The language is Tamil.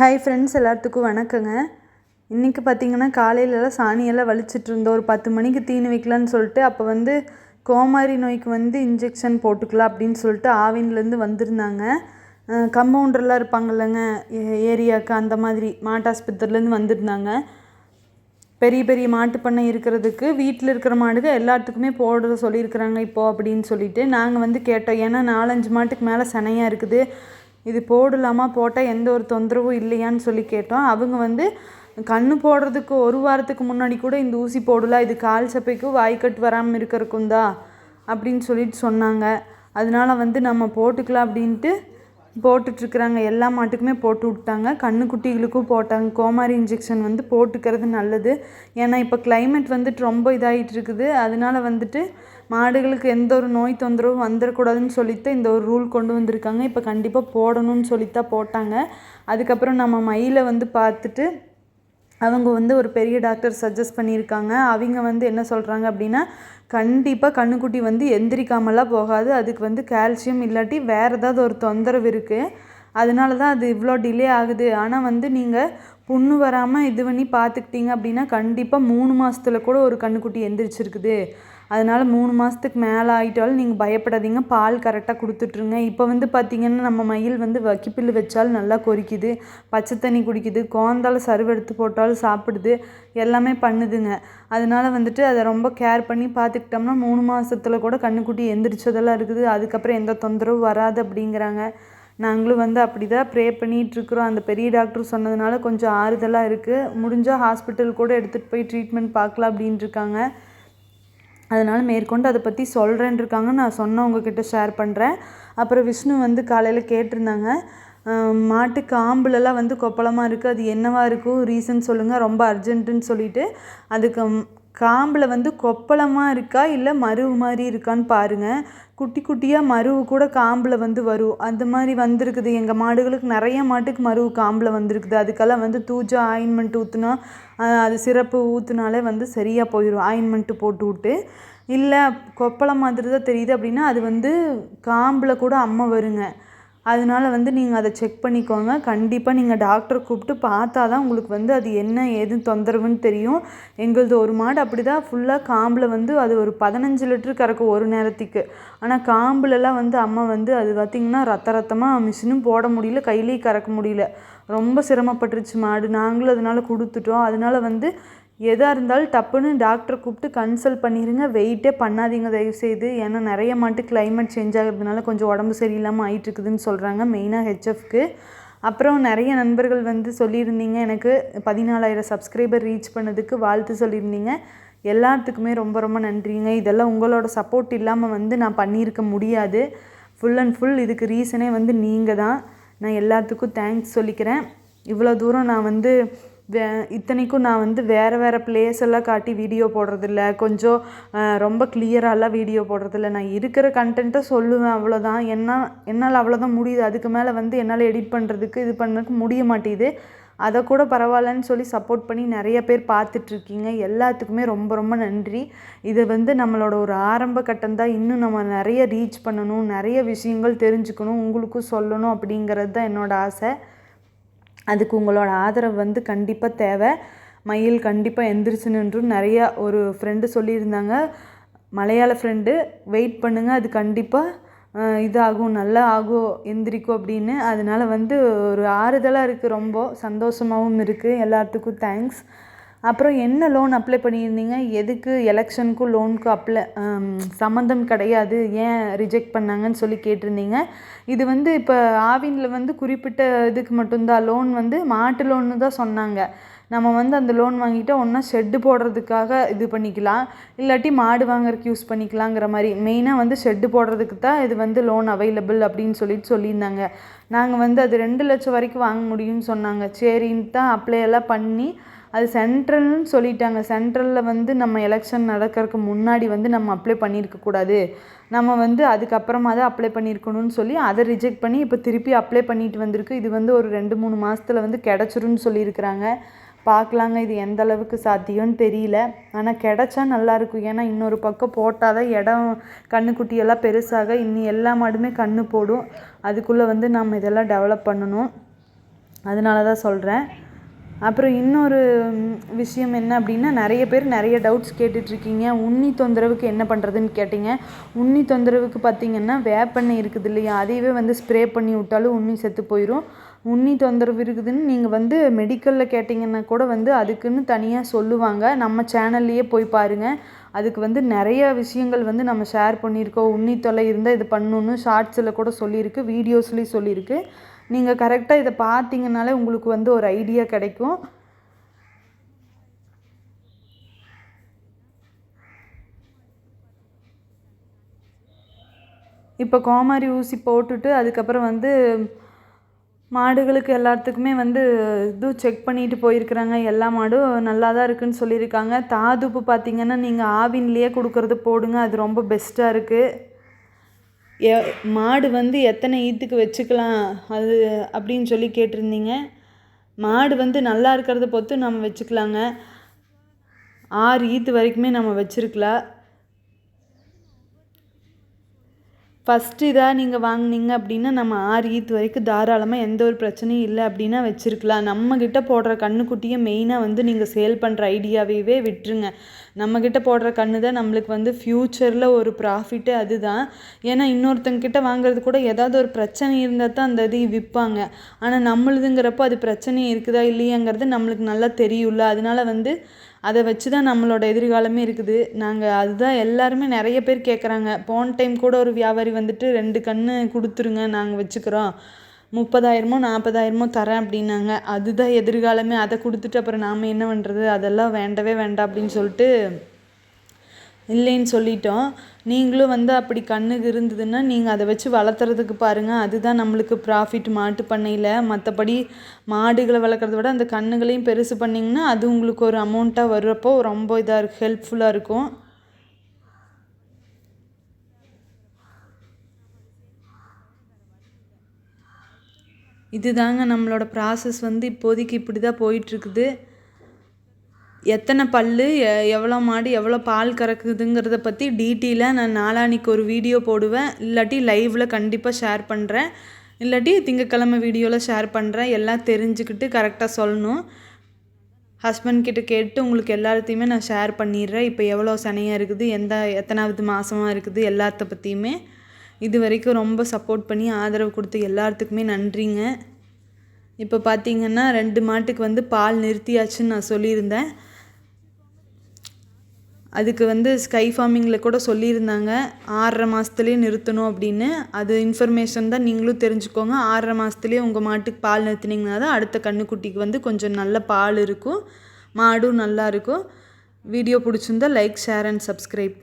ஹாய் ஃப்ரெண்ட்ஸ் எல்லாத்துக்கும் வணக்கங்க. இன்றைக்கி பார்த்தீங்கன்னா காலையிலலாம் சாணியெல்லாம் வலிச்சிட்டு இருந்தோம் ஒரு பத்து மணிக்கு தீனி வைக்கலான்னு சொல்லிட்டு அப்போ வந்து கோமாரி நோய்க்கு வந்து இன்ஜெக்ஷன் போட்டுக்கலாம் அப்படின்னு சொல்லிட்டு ஆவின்லேருந்து வந்திருந்தாங்க. கம்பவுண்டர்லாம் இருப்பாங்கல்லங்க ஏ- ஏரியாவுக்கு அந்த மாதிரி மாட்டாஸ்பத்திரிலேருந்து வந்திருந்தாங்க. பெரிய பெரிய மாட்டு பண்ணை இருக்கிறதுக்கு வீட்டில் இருக்கிற மாடுக எல்லாத்துக்குமே போடுறது சொல்லியிருக்கிறாங்க இப்போது அப்படின்னு சொல்லிட்டு நாங்கள் வந்து கேட்டோம். ஏன்னா நாலஞ்சு மாட்டுக்கு மேலே சனையாக இருக்குது. இது போடலாமா? போட்டால் எந்த ஒரு தொந்தரவும் இல்லையான்னு சொல்லி கேட்டோம். அவங்க வந்து கண்ணு போடுறதுக்கு ஒரு வாரத்துக்கு முன்னாடி கூட இந்த ஊசி போடலாம் இது கால் சப்பைக்கும் வாய்க்கட்டு வராமல் இருக்கிறக்கும் தான். அப்படின்னு சொல்லிட்டு சொன்னாங்க. அதனால வந்து நம்ம போட்டுக்கலாம் அப்படின்ட்டு போட்டுட்ருக்குறாங்க. எல்லா மாட்டுக்குமே போட்டு விட்டாங்க. கண்ணுக்குட்டிகளுக்கும் போட்டாங்க. கோமாரி இன்ஜெக்ஷன் வந்து போட்டுக்கிறது நல்லது. ஏன்னா இப்போ கிளைமேட் வந்துட்டு ரொம்ப இதாகிட்டு இருக்குது அதனால வந்துட்டு மாடுகளுக்கு எந்த ஒரு நோய் தொந்தரவும் வந்துடக்கூடாதுன்னு சொல்லிட்டு இந்த ஒரு ரூல் கொண்டு வந்திருக்காங்க. இப்போ கண்டிப்பாக போடணும்னு சொல்லித்தான் போட்டாங்க. அதுக்கப்புறம் நம்ம மயிலை வந்து பார்த்துட்டு அவங்க வந்து ஒரு பெரிய டாக்டர் சஜஸ்ட் பண்ணியிருக்காங்க. அவங்க வந்து என்ன சொல்கிறாங்க அப்படின்னா கண்டிப்பாக கண்ணுக்குட்டி வந்து எந்திரிக்காமலாம் போகாது. அதுக்கு வந்து கால்சியம் இல்லாட்டி வேறு ஏதாவது ஒரு தொந்தரவு இருக்குது அதனால தான் அது இவ்வளோ டிலே ஆகுது. ஆனால் வந்து நீங்கள் புண்ணு வராமல் இது பண்ணி பார்த்துக்கிட்டீங்க அப்படின்னா கண்டிப்பாக மூணு மாதத்துல கூட ஒரு கண்ணுக்குட்டி எந்திரிச்சிருக்குது. அதனால் மூணு மாதத்துக்கு மேலே ஆகிட்டாலும் நீங்கள் பயப்படாதீங்க. பால் கரெக்டாக கொடுத்துட்ருங்க இப்போ வந்து பார்த்திங்கன்னா நம்ம மயில் வந்து வக்கிப்பில் வச்சாலும் நல்லா கொறிக்குது பச்சை தண்ணி குடிக்குது கோந்தால சருவு எடுத்து போட்டாலும் சாப்பிடுது எல்லாமே பண்ணுதுங்க. அதனால வந்துட்டு அதை ரொம்ப கேர் பண்ணி பார்த்துக்கிட்டோம்னா மூணு மாதத்தில் கூட கண்ணுக்குட்டி எந்திரிச்சதெல்லாம் இருக்குது. அதுக்கப்புறம் எந்த தொந்தரவும் வராது அப்படிங்கிறாங்க. நாங்களும் வந்து அப்படி தான் ப்ரே பண்ணிகிட்ருக்குறோம் அந்த பெரிய டாக்டர் சொன்னதுனால கொஞ்சம் ஆறுதலாக இருக்குது முடிஞ்சால் ஹாஸ்பிட்டல் கூட எடுத்துகிட்டு போய் ட்ரீட்மெண்ட் பார்க்கலாம் அப்படின்ட்டுருக்காங்க அதனால் மேற்கொண்டு அதை பற்றி சொல்கிறேன்ருக்காங்க நான் சொன்ன உங்ககிட்ட ஷேர் பண்ணுறேன் அப்புறம் விஷ்ணு வந்து காலையில் கேட்டிருந்தாங்க. மாட்டு காம்புலலாம் வந்து கொப்பளமாக இருக்குது அது என்னவாக இருக்கும்? ரீசன் சொல்லுங்கள் ரொம்ப அர்ஜென்ட்டுன்னு சொல்லிட்டு அதுக்கு காம்பில் வந்து கொப்பளமாக இருக்கா இல்லை மருவு மாதிரி இருக்கான்னு பாருங்கள் குட்டி குட்டியாக மருவு கூட காம்பில் வந்து வரும். அந்த மாதிரி வந்திருக்குது. எங்கள் மாடுகளுக்கு நிறைய மாட்டுக்கு மருவு காம்பில் வந்திருக்குது. அதுக்கெல்லாம் வந்து தூஜா ஆயின்மெண்ட் ஊற்றுனா அது சிறப்பு ஊற்றுனாலே வந்து சரியாக போயிடும் ஆயின்மெண்ட்டு போட்டு விட்டு. இல்லை கொப்பளம் மாதிரி தான் தெரியுது அப்படின்னா அது வந்து காம்பில் கூட அம்மை வருங்க. அதனால வந்து நீங்கள் அதை செக் பண்ணிக்கோங்க. கண்டிப்பாக நீங்கள் டாக்டரை கூப்பிட்டு பார்த்தா தான் உங்களுக்கு வந்து அது என்ன ஏது தொந்தரவுன்னு தெரியும். எங்களது ஒரு மாடு அப்படி தான் ஃபுல்லாக காம்பில் வந்து அது ஒரு பதினஞ்சு லிட்டரு கறக்கும் ஒரு நேரத்துக்கு. ஆனால் காம்புலலாம் வந்து அம்மா வந்து அது பார்த்திங்கன்னா ரத்த ரத்தமாக மிஷினும் போட முடியல கையிலையும் கறக்க முடியல. ரொம்ப சிரமப்பட்டுருச்சு மாடு. நாங்களும் அதனால் கொடுத்துட்டோம். அதனால வந்து எதாக இருந்தாலும் டப்புன்னு டாக்டரை கூப்பிட்டு கன்சல்ட் பண்ணிடுங்க வெயிட்டே பண்ணாதீங்க தயவுசெய்து. ஏன்னா நிறைய மாட்டு கிளைமேட் சேஞ்ச் ஆகிறதுனால கொஞ்சம் உடம்பு சரியில்லாமல் ஆகிட்டுருக்குதுன்னு சொல்கிறாங்க மெயினாக ஹெச்எஃப்க்கு அப்புறம் நிறைய நண்பர்கள் வந்து சொல்லியிருந்தீங்க. எனக்கு பதினாலாயிரம் சப்ஸ்கிரைபர் ரீச் பண்ணதுக்கு வாழ்த்து சொல்லியிருந்தீங்க. எல்லாத்துக்குமே ரொம்ப ரொம்ப நன்றிங்க. இதெல்லாம் உங்களோட சப்போர்ட் இல்லாமல் வந்து நான் பண்ணியிருக்க முடியாது. ஃபுல் அண்ட் ஃபுல் இதுக்கு ரீசனே வந்து நீங்கள் தான் நான் எல்லாத்துக்கும் தேங்க்ஸ் சொல்லிக்கிறேன். இவ்வளோ தூரம் நான் வந்து வே இத்தனைக்கும் நான் வந்து வேறு வேறு பிளேஸ் எல்லாம் காட்டி வீடியோ போடுறதில்ல. கொஞ்சம் ரொம்ப கிளியராகலாம் வீடியோ போடுறதில்ல. நான் இருக்கிற கண்டென்ட்டை சொல்லுவேன் அவ்வளோதான் என்ன என்னால் அவ்வளோதான் முடியுது. அதுக்கு மேலே வந்து என்னால் எடிட் பண்ணுறதுக்கு இது பண்ணுறதுக்கு முடிய மாட்டேங்குது அதை கூட பரவாயில்லன்னு சொல்லி சப்போர்ட் பண்ணி நிறைய பேர் பார்த்துட்ருக்கீங்க எல்லாத்துக்குமே ரொம்ப ரொம்ப நன்றி. இது வந்து நம்மளோட ஒரு ஆரம்ப கட்டம் தான். இன்னும் நம்ம நிறைய ரீச் பண்ணணும். நிறைய விஷயங்கள் தெரிஞ்சுக்கணும். உங்களுக்கும் சொல்லணும் அப்படிங்கிறது தான் என்னோடய ஆசை. அதுக்கு உங்களோட ஆதரவு வந்து கண்டிப்பாக தேவை. மயில் கண்டிப்பாக எந்திரிச்சு நின்றும் நிறையா ஒரு ஃப்ரெண்டு சொல்லியிருந்தாங்க. மலையாள ஃப்ரெண்டு வெயிட் பண்ணுங்கள் அது கண்டிப்பாக இதாகும் நல்லா ஆகும் எந்திரிக்கும் அப்படின்னு. அதனால வந்து ஒரு ஆறுதலாக இருக்குது ரொம்ப சந்தோஷமாகவும் இருக்குது எல்லாத்துக்கும் தேங்க்ஸ் அப்புறம் என்ன லோன் அப்ளை பண்ணியிருந்தீங்க? எதுக்கு எலெக்ஷனுக்கும் லோனுக்கும் அப்ளை சம்மந்தம் கிடையாது. ஏன் ரிஜெக்ட் பண்ணாங்கன்னு சொல்லி கேட்டிருந்தீங்க. இது வந்து இப்போ ஆவினில் வந்து குறிப்பிட்ட இதுக்கு மட்டும்தான். லோன் வந்து மாட்டு லோன்னு தான் சொன்னாங்க. நம்ம வந்து அந்த லோன் வாங்கிட்டு ஒன்றா ஷெட்டு போடுறதுக்காக இது பண்ணிக்கலாம். இல்லாட்டி மாடு வாங்குறதுக்கு யூஸ் பண்ணிக்கலாங்கிற மாதிரி. மெயினாக வந்து ஷெட்டு போடுறதுக்கு தான் இது வந்து லோன் அவைலபிள் அப்படின்னு சொல்லிட்டு சொல்லியிருந்தாங்க. நாங்கள் வந்து அது ரெண்டு லட்சம் வரைக்கும் வாங்க முடியும்னு சொன்னாங்க. சரின்ட்டு தான் அப்ளை எல்லாம் பண்ணி அது சென்ட்ரல்னு சொல்லிட்டாங்க. சென்ட்ரலில் வந்து நம்ம எலெக்ஷன் நடக்கிறதுக்கு முன்னாடி வந்து நம்ம அப்ளை பண்ணியிருக்கக்கூடாது நம்ம வந்து அதுக்கப்புறமா தான் அப்ளை பண்ணியிருக்கணும்னு சொல்லி அதை ரிஜெக்ட் பண்ணி இப்போ திருப்பி அப்ளை பண்ணிட்டு வந்திருக்கு. இது வந்து ஒரு ரெண்டு மூணு மாதத்தில் வந்து கிடச்சிரும்னு சொல்லியிருக்கிறாங்க. பார்க்கலாங்க இது எந்த அளவுக்கு சாத்தியம்னு தெரியல. ஆனால் கிடச்சா நல்லாயிருக்கும் ஏன்னா இன்னொரு பக்கம் போட்டால் தான் இடம் கண்ணுக்குட்டியெல்லாம் பெருசாக இன்னி எல்லா மாடுமே கன்று போடும். அதுக்குள்ளே வந்து நம்ம இதெல்லாம் டெவலப் பண்ணணும். அதனால தான் சொல்கிறேன் அப்புறம் இன்னொரு விஷயம் என்ன அப்படின்னா நிறைய பேர் நிறைய டவுட்ஸ் கேட்டுட்ருக்கீங்க. உண்ணி தொந்தரவுக்கு என்ன பண்ணுறதுன்னு கேட்டிங்க. உண்ணி தொந்தரவுக்கு பார்த்திங்கன்னா வேப்பெண்ணெய் இருக்குது இல்லையா? அதையவே வந்து ஸ்ப்ரே பண்ணி விட்டாலும் உண்ணி செத்து போயிடும் உண்ணி தொந்தரவு இருக்குதுன்னு நீங்கள் வந்து மெடிக்கலில் கேட்டிங்கன்னா கூட வந்து அதுக்குன்னு தனியாக சொல்லுவாங்க. நம்ம சேனல்லையே போய் பாருங்கள் அதுக்கு வந்து நிறைய விஷயங்கள் வந்து நம்ம ஷேர் பண்ணியிருக்கோம். உண்ணி தொலை இருந்தால் இது பண்ணணுன்னு ஷார்ட்ஸில் கூட சொல்லியிருக்கு வீடியோஸ்லேயும் சொல்லியிருக்கு. நீங்கள் கரெக்டாக இதை பார்த்தீங்கனாலே உங்களுக்கு வந்து ஒரு ஐடியா கிடைக்கும். இப்போ கோமாரி ஊசி போட்டுட்டு அதுக்கப்புறம் வந்து மாடுகளுக்கு எல்லாத்துக்குமே வந்து இது செக் பண்ணிட்டு போயிருக்கிறாங்க. எல்லா மாடும் நல்லா தான் இருக்குன்னு சொல்லியிருக்காங்க. தாதுப்பு பார்த்திங்கன்னா நீங்கள் ஆவின்லேயே கொடுக்கறது போடுங்க. அது ரொம்ப பெஸ்ட்டாக இருக்குது எ மாடு வந்து எத்தனை ஈத்துக்கு வச்சுக்கலாம் அது அப்படின்னு சொல்லி கேட்டிருந்தீங்க. மாடு வந்து நல்லா இருக்கிறத பொறுத்து நம்ம வச்சுக்கலாங்க. ஆறு ஈத்து வரைக்குமே நம்ம வச்சுருக்கலாம். ஃபஸ்ட்டு இதாக நீங்கள் வாங்குனீங்க அப்படின்னா நம்ம ஆறு ஈத் வரைக்கும் தாராளமாக எந்த ஒரு பிரச்சனையும் இல்லை அப்படின்னா வச்சுருக்கலாம். நம்மக்கிட்ட போடுற கண்ணுக்குட்டியை மெயினாக வந்து நீங்கள் சேல் பண்ணுற ஐடியாவையவே விட்டுருங்க. நம்மக்கிட்ட போடுற கன்று தான் நம்மளுக்கு வந்து ஃப்யூச்சரில் ஒரு ப்ராஃபிட்டு அதுதான். ஏன்னா இன்னொருத்தங்கிட்ட வாங்குறது கூட ஏதாவது ஒரு பிரச்சனை இருந்தால் தான் அந்த இது விற்பாங்க ஆனால் நம்மளுதுங்கிறப்போ அது பிரச்சனை இருக்குதா இல்லையாங்கிறது நம்மளுக்கு நல்லா தெரியும்ல. அதனால வந்து அதை வச்சு தான் நம்மளோட எதிர்காலமே இருக்குது. நாங்கள் அதுதான் எல்லாருமே நிறைய பேர் கேட்குறாங்க போன டைம் கூட ஒரு வியாபாரி வந்துட்டு ரெண்டு கன்று கொடுத்துருங்க நாங்கள் வச்சுக்கிறோம். முப்பதாயிரமோ நாற்பதாயிரமோ தரேன் அப்படின்னாங்க. அதுதான் எதிர்காலமே. அதை கொடுத்துட்டு அப்புறம் நாம் என்ன பண்ணுறது அதெல்லாம் வேண்டவே வேண்டாம் அப்படின்னு சொல்லிட்டு இல்லைன்னு சொல்லிட்டோம். நீங்களும் வந்து அப்படி கண்ணுக்கு இருந்ததுன்னா நீங்கள் அதை வச்சு வளர்த்துறதுக்கு பாருங்கள் அதுதான் நம்மளுக்கு ப்ராஃபிட் மாட்டு பண்ணையில் மற்றபடி மாடுகளை வளர்க்குறத விட அந்த கண்ணுகளையும் பெருசு பண்ணிங்கன்னா அது உங்களுக்கு ஒரு அமௌண்ட்டாக வர்றப்போ ரொம்ப இதாக இருக்கு ஹெல்ப்ஃபுல்லாக இருக்கும். இதுதாங்க நம்மளோட ப்ராசஸ் வந்து இப்போதைக்கு இப்படி தான் போயிட்டுருக்குது எத்தனை பல்லு எ எவ்வளோ மாடு எவ்வளோ பால் கறக்குதுங்கிறத பற்றி டீட்டெயிலாக நான் நாளான்னைக்கு ஒரு வீடியோ போடுவேன். இல்லாட்டி லைவில் கண்டிப்பாக ஷேர் பண்ணுறேன் இல்லாட்டி திங்கக்கிழமை வீடியோவில் ஷேர் பண்ணுறேன் எல்லாம் தெரிஞ்சுக்கிட்டு கரெக்டாக சொல்லணும். ஹஸ்பண்ட் கிட்ட கேட்டு உங்களுக்கு எல்லாத்தையுமே நான் ஷேர் பண்ணிடுறேன். இப்போ எவ்வளோ சனையாக இருக்குது எந்த எத்தனாவது மாதமாக இருக்குது எல்லாத்த பற்றியுமே இது வரைக்கும் ரொம்ப சப்போர்ட் பண்ணி ஆதரவு கொடுத்த எல்லாத்துக்குமே நன்றிங்க. இப்போ பார்த்தீங்கன்னா ரெண்டு மாட்டுக்கு வந்து பால் நிறுத்தியாச்சுன்னு நான் சொல்லியிருந்தேன். அதுக்கு வந்து ஸ்கை ஃபார்மிங்கில் கூட சொல்லியிருந்தாங்க. ஆறரை மாதத்துலேயே நிறுத்தணும் அப்படின்னு. அது இன்ஃபர்மேஷன் தான் நீங்களும் தெரிஞ்சுக்கோங்க. ஆறரை மாதத்துலேயே உங்கள் மாட்டுக்கு பால் நிறுத்தினீங்கன்னா தான் அடுத்த கன்றுக்குட்டிக்கு வந்து கொஞ்சம் நல்ல பால் இருக்கும். மாடும் நல்லா இருக்கும். வீடியோ பிடிச்சிருந்தா லைக் ஷேர் அண்ட் சப்ஸ்கிரைப்